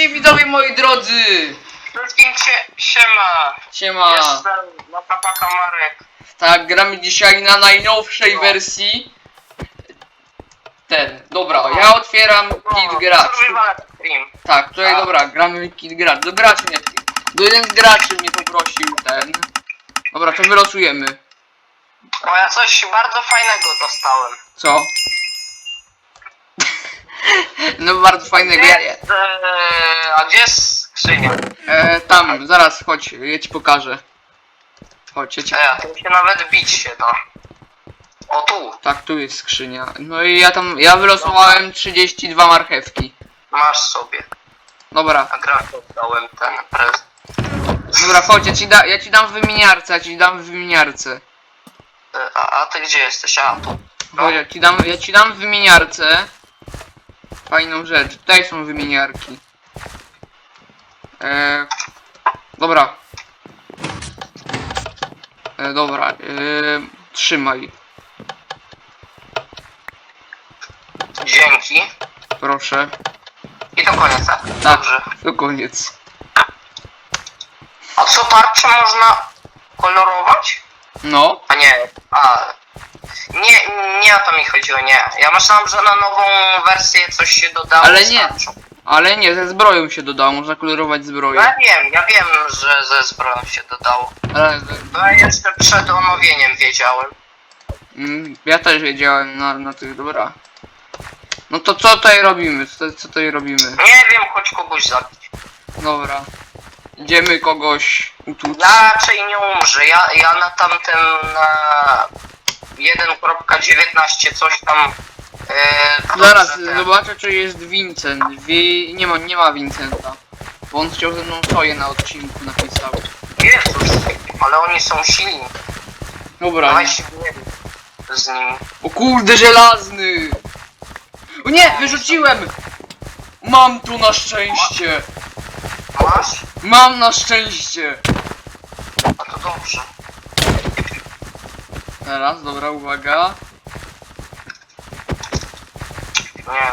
Witajcie widzowie moi drodzy! Wszystkim się, siema. Siema! Jestem na papaka Marek. Tak, gramy dzisiaj na najnowszej No. wersji. Ten, dobra, ja otwieram kit gracz. Survival Extreme. Tak, tutaj A. dobra, gramy kit gracz. Do graczy mnie. Do jeden z graczy mnie poprosił ten. Dobra, to wylosujemy. Bo ja coś bardzo fajnego dostałem. Co? No bardzo fajnego. Ja, Jest, e, a gdzie jest skrzynia? e, tam, zaraz chodź, ja ci pokażę. Chodź, ja ci... E, tu się nawet bić się da. O tu, Tak, tu jest skrzynia. No i ja tam, ja wylosowałem 32 marchewki. masz sobie. Dobra, A gra dałem ten prezent. dobra, chodź, ja ci, da, ja ci dam w wymieniarce, ja ci dam w wymieniarce. E, A, a ty gdzie jesteś? A tu. Chodź, ja ci dam, ja ci dam w wymieniarce. Fajną rzecz, tutaj są wymieniarki. E, dobra. E, dobra, e, trzymaj, Dzięki. proszę. I to koniec, tak? Tak, Dobrze. to koniec. A co tarczę można kolorować? No, A nie, a... Nie, nie o to mi chodziło, nie. Ja myślałem, że na nową wersję coś się dodało. Ale nie. ale nie, ze zbroją się dodało, można kolorować No zbroję. ja wiem, ja wiem, że ze zbroją się dodało. Ale, No ja jeszcze przed omówieniem wiedziałem. mm, ja też wiedziałem na, na tych, dobra. No to co tutaj robimy? Co, co tutaj robimy? Nie wiem, choć kogoś zabić. Dobra. Idziemy kogoś utuc. Ja raczej nie umrze. Ja, ja na tamtym na 1.19 coś tam. E, Zaraz, dobrze ten- zobaczę czy jest Vincent. Wi... Nie ma, nie ma Vincenta. Bo on chciał ze mną soję na odcinku napisał. Jezus, ale oni są silni. Dobra. Dawaj się nie z nimi. O kurde, żelazny! O nie, wyrzuciłem! Mam tu na szczęście! Masz? Mam na szczęście! A to dobrze. Teraz, dobra, uwaga. Nie.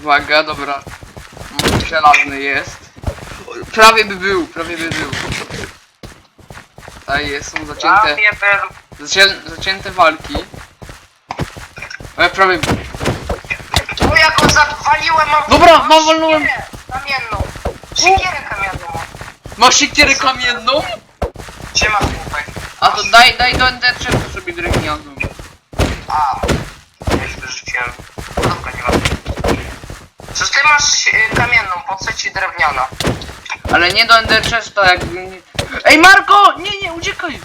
Uwaga, dobra. Żelazny jest. Prawie by był, prawie by był. Tutaj jest, są zacięte, Prawie bym. zacię, zacięte walki. Ale prawie... Tu ja go zapaliłem, mam. Dobra, mam walnąłem. siekierę Kamienną. Siekierę kamienną. Masz siekierę kamienną? Gdzie masz to daj, daj do ND3 sobie drewnianą. A, już wyrzuciłem. No Dobra, nie mam. Przecież ty masz y, kamienną, po co ci drewniana? Ale nie do ND3 to jak... Ej Marko! Nie, nie, uciekaj!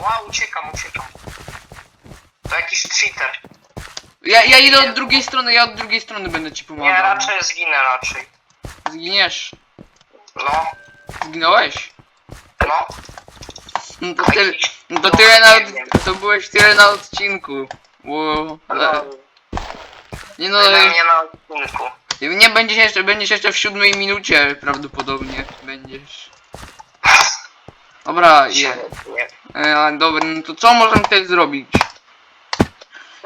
Ła, uciekam, uciekam. To jakiś cheater. Ja, ja idę od drugiej strony, ja od drugiej strony będę ci Nie, pomagał. raczej zginę raczej. Zginiesz. No, Zginąłeś? no. No to tyle, no to tyle na, to byłeś tyle na odcinku. Bo, no. nie no, Tyle mnie na odcinku. nie będziesz jeszcze, będziesz jeszcze w siódmej minucie prawdopodobnie będziesz. Dobra, je, Nie. e, dobra, no to co możemy tutaj zrobić?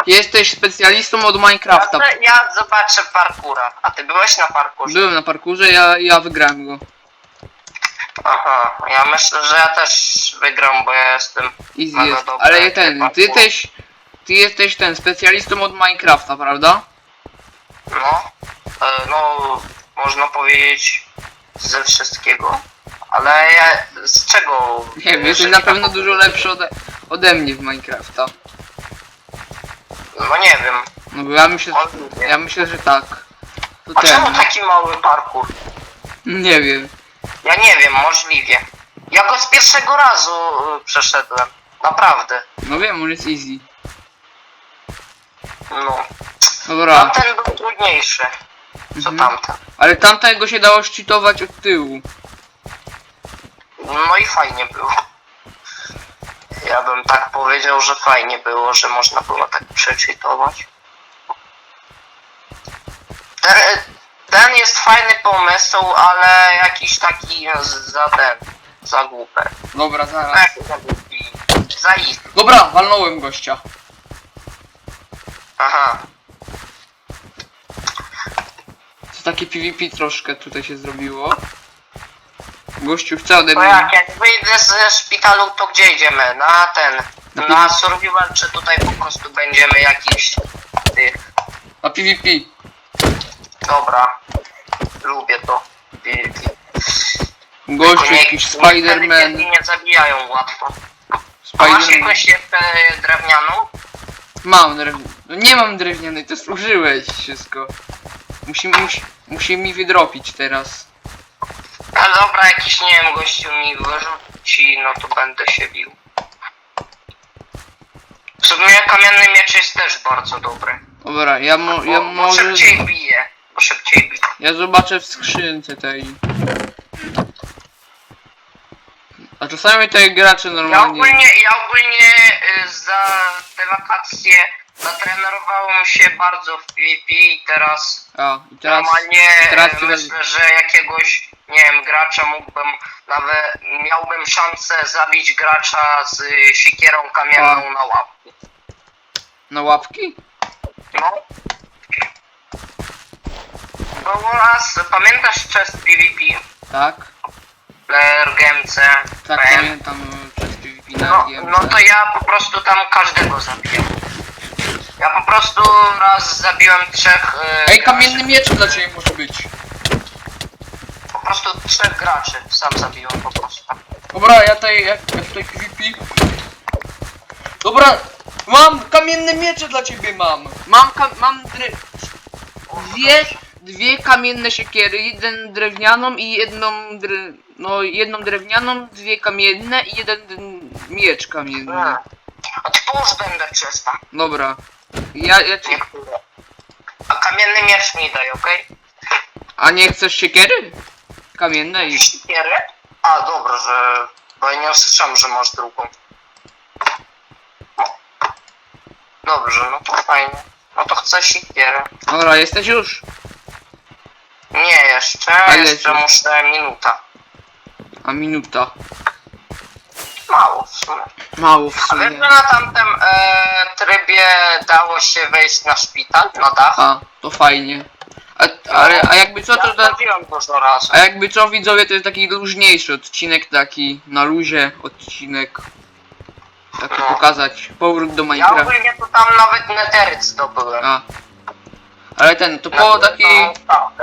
Jesteś specjalistą od Minecrafta. Ja, ja zobaczę parkura. A ty byłeś na parkurze? Byłem na parkurze, ja, ja wygrałem go. Aha, ja myślę, że ja też wygram, bo ja jestem... Easy Mega jest. dobre, Ale ten, ty jesteś, ty jesteś ten specjalistą od Minecrafta, prawda? No, e, no, można powiedzieć ze wszystkiego. Ale ja z czego? Nie wiem, jesteś na pewno mam- dużo lepszy ode, ode mnie w Minecrafta. No nie wiem. No bo ja myślę, ja myślę, że tak. To A czemu ten. taki mały parkour? Nie wiem. Ja nie wiem, możliwie. Ja go z pierwszego razu y, przeszedłem. Naprawdę. No wiem, on jest easy. No. Dobra. Tamten był trudniejszy. Co Mhm. tamten. Ale tamtego się dało szczytować od tyłu. No i fajnie było. Ja bym tak powiedział, że fajnie było, że można było tak przeczytować. Ten, ten jest fajny pomysł, ale jakiś taki z- za ten, za głupę. Dobra, zaraz. Tak, za głupi. Za ich. Dobra, walnąłem gościa. Aha. takie PvP troszkę tutaj się zrobiło. Gościu chce ode To mnie. jak, jak wyjdę ze szpitalu, to gdzie idziemy? Na ten, Na na pi- survival, czy tutaj po prostu będziemy jakiś tych... Na PvP. Dobra, lubię to. PvP. Gościu nie- jakiś wtedy, Spider-Man. nie zabijają łatwo. A masz Spider-Man. jakąś jeszcze drewnianą? Mam drewniany. No nie mam drewnianej, to służyłeś wszystko. Musi, musi, musi mi wydropić teraz. Ale dobra, jakiś, nie wiem, gościu mi wyrzuci, no to będę się bił. W sumie kamienny miecz jest też bardzo dobry. Dobra, ja, mo, ja bo może... szybciej bije. Szybciej bije. Ja zobaczę w skrzynce tej. A czasami te gracze Ja normalnie... ogólnie, ja ogólnie y, za te wakacje natrenowałem się bardzo w PvP i teraz A, i teraz... normalnie teraz e, ty myślę, że jakiegoś, nie wiem, gracza mógłbym, nawet miałbym szansę zabić gracza z sikierą kamienną na łapku. Na łapki? No. Raz, pamiętasz chess PvP? Tak. Player GMC? Tak, Pamię- pamiętam przez PvP na No, GMC. no to ja po prostu tam każdego zabiłem. Ja po prostu raz zabiłem trzech. e, Ej, kamienny miecz dla ciebie może być. Po prostu trzech graczy sam zabiłem po prostu. Dobra, ja tutaj, jak, ja tutaj PvP. Dobra, mam kamienne miecze dla ciebie mam. Mam, kam, mam dre... dwie, dwie kamienne siekiery, jeden drewnianą i jedną, dre... no jedną drewnianą, dwie kamienne i jeden miecz kamienny. Nie. A ty połóż będę czysta. Dobra, ja, ja ci... A kamienny miecz mi daj, okej? A nie chcesz siekiery? Kamienne i... Sikierę? A, dobra, że... Bo ja nie usłyszałem, że masz drugą. Dobrze, no to fajnie. No to chcę sikierę. Dobra, jesteś już? Nie jeszcze, A jeszcze jest. muszę minuta. A minuta. Mało w sumie. Mało w A sumie. na tamtym e, trybie dało się wejść na szpital, na dach? A, to fajnie. A, ale, a jakby co to... ja ta- zrobiłem dużo razy. A jakby co widzowie, to jest taki luźniejszy odcinek, taki na luzie odcinek. Taki No. pokazać. Powrót do Ja Minecraft. ogólnie to tam nawet neteryt zdobyłem. A. Ale ten, to tą taki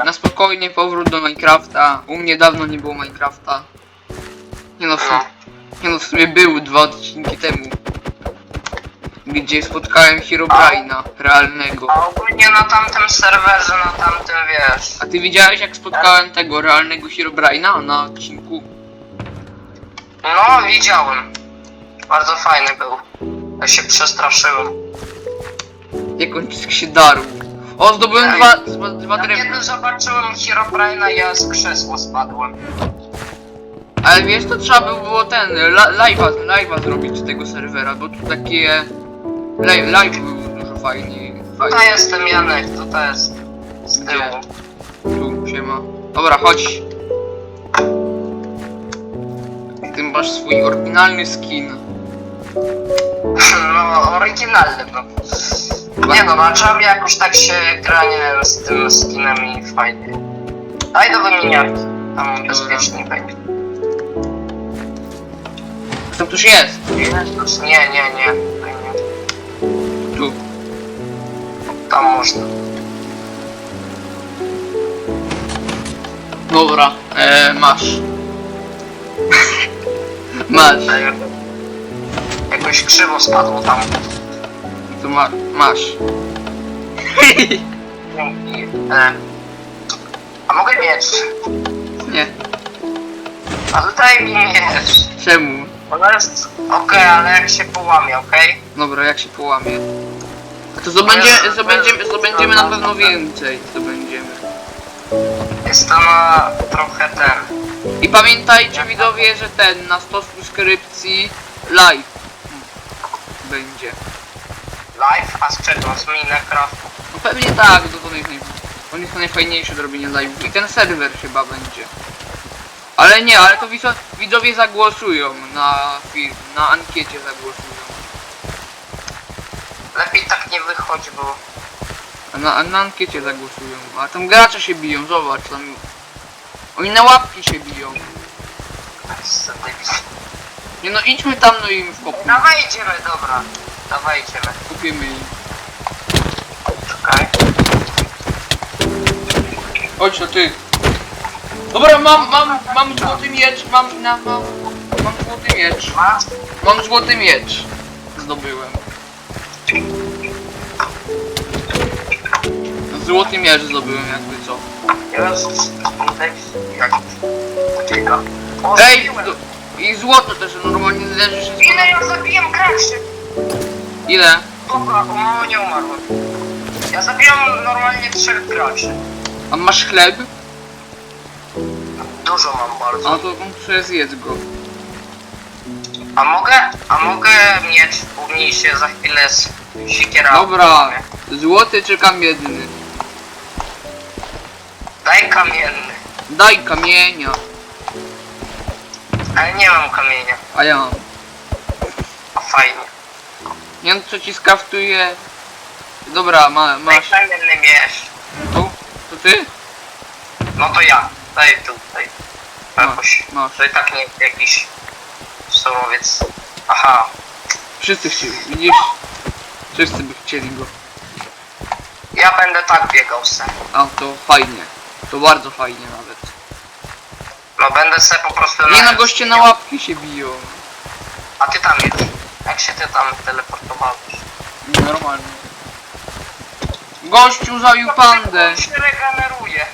na spokojnie powrót do Minecrafta. U mnie dawno nie było Minecrafta. Nie no, w sumie, nie no, w sumie był dwa odcinki temu. Gdzie spotkałem Herobrine'a realnego. A ogólnie na tamtym serwerze, na tamtym wiesz. A ty widziałeś jak spotkałem tego realnego Herobrine'a na odcinku? No, widziałem. Bardzo fajny był. Ja się przestraszyłem. Jak on się darł. O, zdobyłem dwa, dwa, dwa Ja drewna. kiedy zobaczyłem Herobrine'a, ja z krzesła spadłem. Ale wiesz, to trzeba by było ten, la- live'a, live'a zrobić z tego serwera, bo tu takie... Live, live był dużo fajniej. Tutaj jestem Janek, tutaj jest z tyłu. Tu się ma. Dobra, chodź. Ty masz swój oryginalny skin. No, oryginalny, no. Nie no, na czabie jakoś tak się gra, nie wiem, z tym skinem i fajnie. Daj do wymieniarki, tam bezpiecznie będzie. Co tuż jest? Nie, nie, nie, tutaj nie. Tu. Tam można. Dobra, e, masz. masz. Jakoś krzywo spadło tam. Tu ma, masz. Dzięki. E, a mogę mieć? Nie. A tutaj mi miecz. Czemu? Ona jest... Okej, ale jak się połamie, okej? Dobra, jak się połamie. A to zdobędzie, zdobędziemy, zdobędziemy na pewno więcej. Zdobędziemy. Jest to na trochę ten... I pamiętajcie widzowie, że ten na 100 subskrypcji live będzie. Live, a czego? Z Minecraftu. No pewnie tak, to, to, jest, naj- to jest najfajniejsze do robienia live. I ten serwer chyba będzie. Ale nie, ale to widzo- widzowie zagłosują na film, na ankiecie zagłosują. Lepiej tak nie wychodzi, bo... A na, a na ankiecie zagłosują. A tam gracze się biją, zobacz tam. Oni na łapki się biją. Nie no idźmy tam no i im wkopmy. Dawaj idziemy, dobra. Dawaj idziemy. Kupimy im. Czekaj. Chodź to ty. Dobra, mam, mam, mam złoty miecz, mam, na, mam, mam złoty miecz. Masz? Mam złoty miecz. Zdobyłem. Złoty miecz zdobyłem jakby co. Jezus. Daj jak. Ucieka. O, Ej, i złoto też normalnie leży się Ile ja zabiłem graczy? Ile? Dobra, o nie umarłem. Ja zabiłem normalnie trzech graczy. A masz chleb? Dużo mam bardzo. A to on sobie zjedz go. A mogę, a mogę mieć pomniejsze za chwilę z siekiera. Dobra, złoty czy kamienny? Daj kamienny. Daj kamienia, Ale nie mam kamienia. a ja mam. A fajnie. Nie wiem co ci skaftuje. Dobra, ma, Daj masz. kamienny miecz. To, to ty? No to ja. Daj tu, daj. Jakoś. masz. To i tak nie jakiś surowiec. Aha. Wszyscy chcieli, widzisz? Wszyscy by chcieli go. Ja będę tak biegał se. A to fajnie. To bardzo fajnie nawet. No będę se po prostu Nie no, goście na łapki się biją. A ty tam już. Jak się ty tam teleportowałeś? Normalnie. Gościu zabił pandę. Się regeneruje.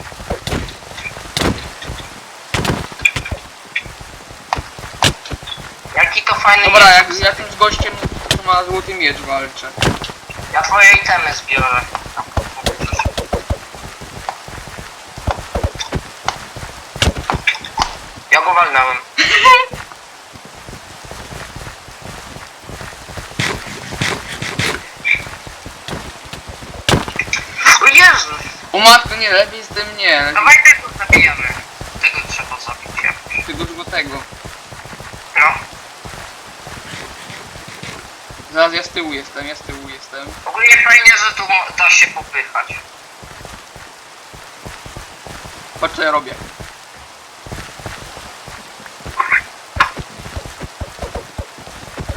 Jaki to fajny Dobra, jak, miecz. ja tym z gościem, co ma złoty miecz walczę. Ja twoje itemy zbiorę. Ja go walnąłem. O Jezus! O matko, nie, lepiej z tym nie. Dawaj tego zabijemy. Tego trzeba zabić jakoś. Tego złotego. No. Zaraz ja z tyłu jestem, ja z tyłu jestem. Ogólnie fajnie, że tu mo- da się popychać. Patrz co ja robię.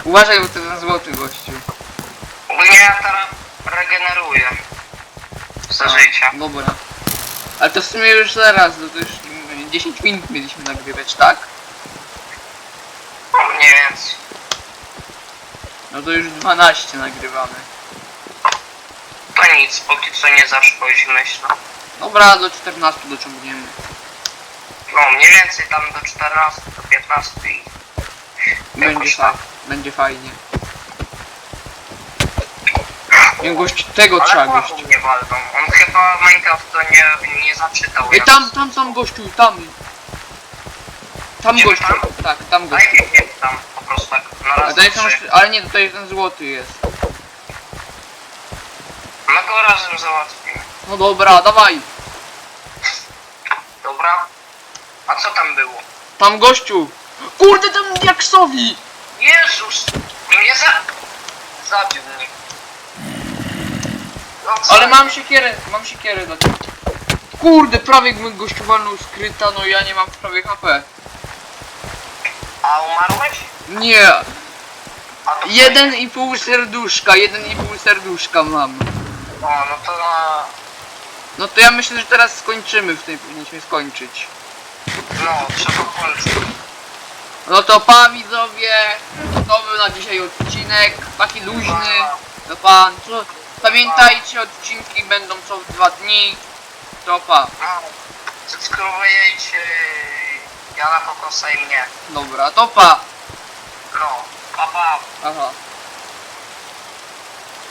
Uważaj, bo to ten złoty gościu. Ogólnie ja teraz regeneruję. Za życia. Dobra. Ale to w sumie już zaraz, no to już mm, 10 minut mieliśmy nagrywać, tak? No, Mniej więcej. No to już 12 nagrywamy. To nic, póki co nie zaszkodzi myślę. Dobra, do 14 dociągniemy. No mniej więcej tam do 14, do 15 i Będzie, Jakoś fa tak. będzie fajnie. Nie gość tego Ale trzeba słabo gość. mnie walną. On chyba Minecraft to nie, nie zaczytał. Ej jak- tam, tam, tam gościu, tam. Tam Idziemy gościu. tam? Tak, tam gościu. Daj biegnie tam po prostu tak na Ale, raz, to jest tam, trzy. ale nie, tutaj ten złoty jest. My go razem załatwimy. No dobra, dawaj. Dobra? A co tam było? Tam gościu. Kurde, tam jaksowi. Jezus! Mnie za... Zabił mnie. No? Ale mam siekierę, mam siekierę dla ciebie. Kurde, prawie mój gościu walnął skryta, no ja nie mam prawie HP. A umarłeś? Nie, A to jeden i pół serduszka, jeden i pół serduszka mam. O, no to na... No to ja myślę, że teraz skończymy w tej powinniśmy skończyć. No, trzeba kończyć. No to pa widzowie, to był na dzisiaj odcinek, taki luźny. To pa, co, pamiętajcie odcinki będą co dwa dni. To pa, No, subskrybujecie Jana Kokosa i mnie. dobra, to pa. No, pa pa. Aha.